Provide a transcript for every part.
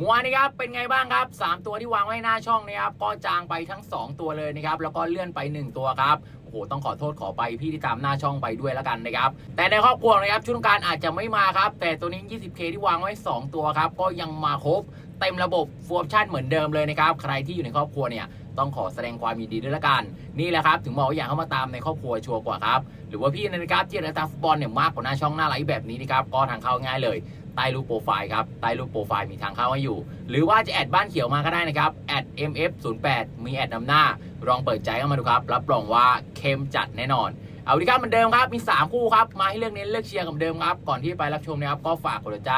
มัวนี่ครับเป็นไงบ้างครับ 3 ตัวที่วางไว้หน้าช่องนะครับก็จางไปทั้ง 2 ตัวเลยนะครับแล้วก็เลื่อนไป 1 ตัวครับโอ้โหต้องขอโทษขอไปพี่ที่ตามหน้าช่องไปด้วยแล้วกันนะครับแต่ในครอบครัวนะครับชุดการอาจจะไม่มาครับแต่ตัวนี้ 20K ที่วางไว้ 2 ตัวครับก็ยังมาครบ เต็มระบบฟูออปชั่นเหมือนเดิมเลยนะครับ ใครที่อยู่ในครอบครัวเนี่ยต้องขอแสดงความยินดีด้วยละกัน นี่แหละครับ ถึงบอกว่าอยากเข้ามาตามในครอบครัวชัวร์กว่าครับ หรือว่าพี่นะครับที่ในตาฟุตบอลเนี่ยมากกว่าหน้าช่องหน้าไลฟ์แบบนี้นะครับก็ทางเข้าง่ายเลยใต้รูปโปรไฟล์ครับใต้รูปโปรไฟล์มีทางเข้าให้อยู่ หรือว่าจะแอดบ้านเขียวมาก็ได้นะครับแอด mf08 มีแอดนำหน้าลองเปิดใจเข้ามาดูครับ รับรองว่าเข้มจัดแน่นอน เอาดีครับเหมือนเดิมครับ มี 3 คู่ครับ มาให้เลือกเน้นเลือกเชียร์กับเดิมครับ ก่อนที่ไปรับชมนะครับ ก็ฝากกดใจ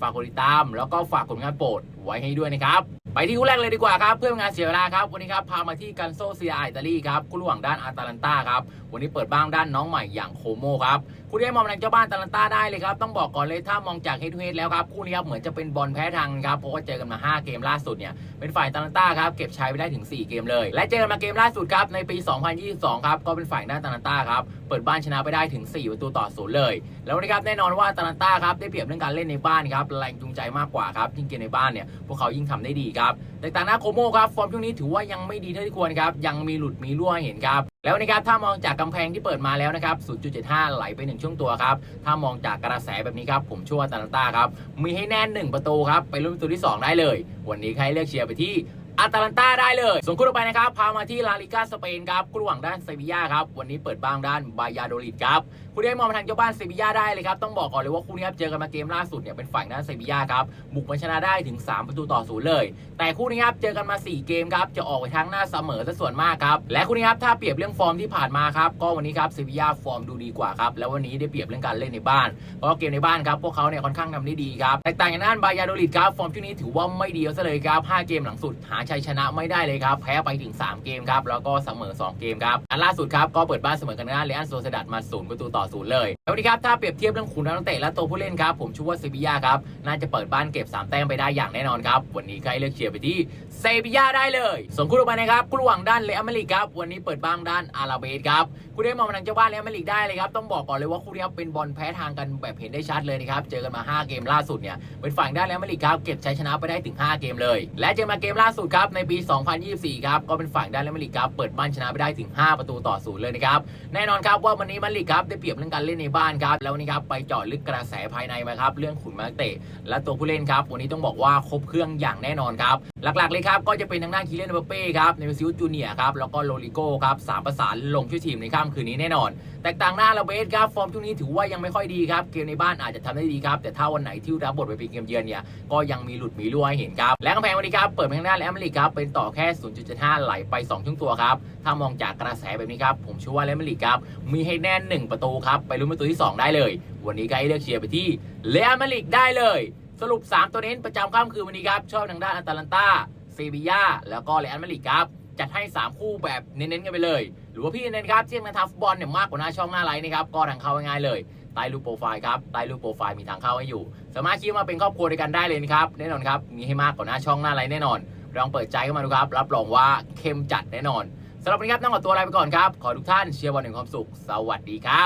ฝากกดติดตาม แล้วก็ฝากกดงานโปรดไว้ให้ด้วยนะครับ ไปที่คู่แรกเลยดีกว่าครับ เพื่อเป็นงานเสียเวลาครับ วันนี้ครับ พามาที่กันโซเซียอิตาลีครับคู่ระหว่างด้านอาตาลันตาครับ วันนี้เปิดบ้างด้านน้องใหม่อย่างโคโมครับคู่นี้มองทางเจ้าบ้านอาตาลันตาได้เลยครับ ต้องบอกก่อนเลยถ้ามองจากเฮดทูเฮดแล้วครับคู่นี้ครับเหมือนจะเป็นบอลแพ้ทางครับเพราะว่าเจอกันมา 5 เกมล่าสุดเนี่ยเป็นฝ่ายอาตาลันตาครับเก็บชัยไปได้ถึง 4 เกมเลย และเจอกันมาเกมล่าสุดครับในปี 2022 ครับก็เป็นฝ่ายด้านอาตาลันตาครับเปิดบ้านชนะไปได้ถึง 4 ประตูต่อศูนย์เลย แล้ววันนี้ครับแน่นอนว่าอาตาลันตาครับได้เปรียบเรื่องการเล่นในบ้านครับแรงจูงใจมากกว่าครับยิ่งเกมในบ้านเนี่ยพวกเขายิ่งทำได้ดีครับแต่ต่างหน้าโคโมครับฟอร์มช่วงนี้ถือว่ายังไม่ดีเท่าที่ควรครับยังมีหลุดมีรั่วเห็นครับแล้วนะครับถ้ามองจากกำแพงที่เปิดมาแล้วนะครับ 0.75 ไหลไปหนึ่งช่วงตัวครับ ถ้ามองจากกระแสแบบนี้ครับ ผมเชื่อว่าตาลันตาครับ มีให้แน่น 1 ประตูครับ ไปลุ้นประตูที่ 2 ได้เลย วันนี้ใครเลือกเชียร์ไปที่ อาตาลันตาได้เลย ส่วนคู่ต่อไปนะครับ พามาที่ลาลิกาสเปนครับคู่ระหว่างด้านเซบียาครับ วันนี้เปิดบ้างด้านบายาโดลิดครับคู่นี้มองมาทางเจ้าบ้านเซบียาได้เลยครับ ต้องบอกก่อนเลยว่าคู่นี้ครับเจอกันมาเกมล่าสุดเนี่ยเป็นฝ่ายด้านเซบียาครับ บุกมาชนะได้ถึง 3 ประตูต่อศูนย์เลย แต่คู่นี้ครับเจอกันมา 4 เกมครับ จะออกไปทางหน้าเสมอซะส่วนมากครับ และคู่นี้ครับถ้าเปรียบเรื่องฟอร์มที่ผ่านมาครับ ก็วันนี้ครับเซบียาฟอร์มดูดีกว่าครับ แล้ววันนี้ได้เปรียบเรื่องการเล่นในบ้าน เพราะเกมในบ้านครับพวกเขาเนี่ยค่อนข้างทำได้ดีครับ แตกต่างจากด้านบายาโดลิดครับ ฟอร์มช่วงนี้ถือว่าไม่ดีซะเลยครับ5เกมหลังสุดหาชัยชนะไม่ได้เลยครับแพ้ไปถึง 3 เกมครับแล้วก็เสมอ 2 เกมครับอันล่าสุดครับก็เปิดบ้านเสมอกันด้าเลอันโซเซดัดมา0ประตูต่อศูนย์เลย แล้ววันนี้ครับ ถ้าเปรียบเทียบเรื่องขุนนักเตะและตัวผู้เล่นครับ ผมชื่อว่าเซบียาครับ น่าจะเปิดบ้านเก็บ 3 แต้มไปได้อย่างแน่นอนครับ วันนี้ใครเลือกเชียร์ไปที่เซบียาได้เลยส่วนคู่ต่อไปนะครับคู่ระหว่างด้านเรอัลมาดริดครับวันนี้เปิดบ้างด้านอาราเบสครับคู่นี้มองมาทางเจ้าบ้านเรอัลมาดริดได้เลยครับต้องบอกก่อนเลยว่าคู่นี้ครับเป็นบอลแพ้ทางกันแบบเห็นได้ชัดเลยนะครับเจอกันมา 5 เกมล่าสุดเนี่ยเป็นฝั่งด้านเรอัลมาดริดครับเก็บชัยชนะไปได้ถึง 5 เกมเลย และเจอมาเกมล่าสุดครับในปี 2024ครับก็เป็นฝั่งด้านเรอัลมริดครับเปิดบ้านชนะไปได้ถึง 5 ประตูต่อศูนย์เลยนะครับแน่นอนครับว่าวันนี้มาริดครับได้เปรียบเรื่องการเล่นในบ้านครับ แล้วนี้ครับไปเจาะลึกกระแสภายในมาครับ เรื่องขุนนักเตะ และตัวผู้เล่นครับ วันนี้ต้องบอกว่าครบเครื่องอย่างแน่นอนครับ หลักๆเลยครับ ก็จะเป็นทางด้านคีเลนเบเป้ครับเนวิซิลจูเนียครับ แล้วก็โลลิโก้ครับสามประสานลงช่วยทีมในค่ำคืนนี้แน่นอน แตกต่างหน้าลาเบสครับฟอร์มช่วงนี้ถือว่ายังไม่ค่อยดีครับเกมในบ้านอาจจะทำได้ดีครับแต่ถ้าวันไหนที่รับบทไปเป็นเกมเยือนเนี่ยก็ยังมีหลุดมีรั่วให้เห็นครับและกำแพงวันนี้ครับเปิดทางด้านแอมริกครับเป็นต่อแค่ 0.75 ไหลไป2ช่วงตัวครับถ้ามองจากกระแสแบบนี้ครับผมเชื่อว่าแอมริกครับมีให้แน่น1ประตูครับไปลุ้นประตูที่ 2 ได้เลย วันนี้ก็ให้เลือกเชียร์ไปที่เรอัลมาดริดได้เลย สรุป 3 ตัวเน้นประจำค่ำคืนวันนี้ครับ ชอบทางด้านอาตาลันตาเซบียาแล้วก็เรอัลมาดริดครับจัดให้ 3 คู่แบบเน้นๆกันไปเลย หรือว่าพี่เน้นครับเที่ยงในทาฟุตบอลเนี่ยมากกว่าหน้าช่องหน้าไลน์นะครับก็ทางเข้าง่ายๆเลยใต้รูปโปรไฟล์ครับใต้รูปโปรไฟล์มีทางเข้าให้อยู่ สามารถคิดมาเป็นครอบครัวด้วยกันได้เลยนะครับแน่นอนครับมีให้มากกว่าหน้าช่องหน้าไลน์แน่นอนลองเปิดใจเข้ามาดูครับรับรองว่าเข้มจัดแน่นอนสำหรับวันนี้ครับต้องขอตัวลาไปก่อนครับขอทุกท่านเชียร์บอลแห่งความสุข สวัสดีครับ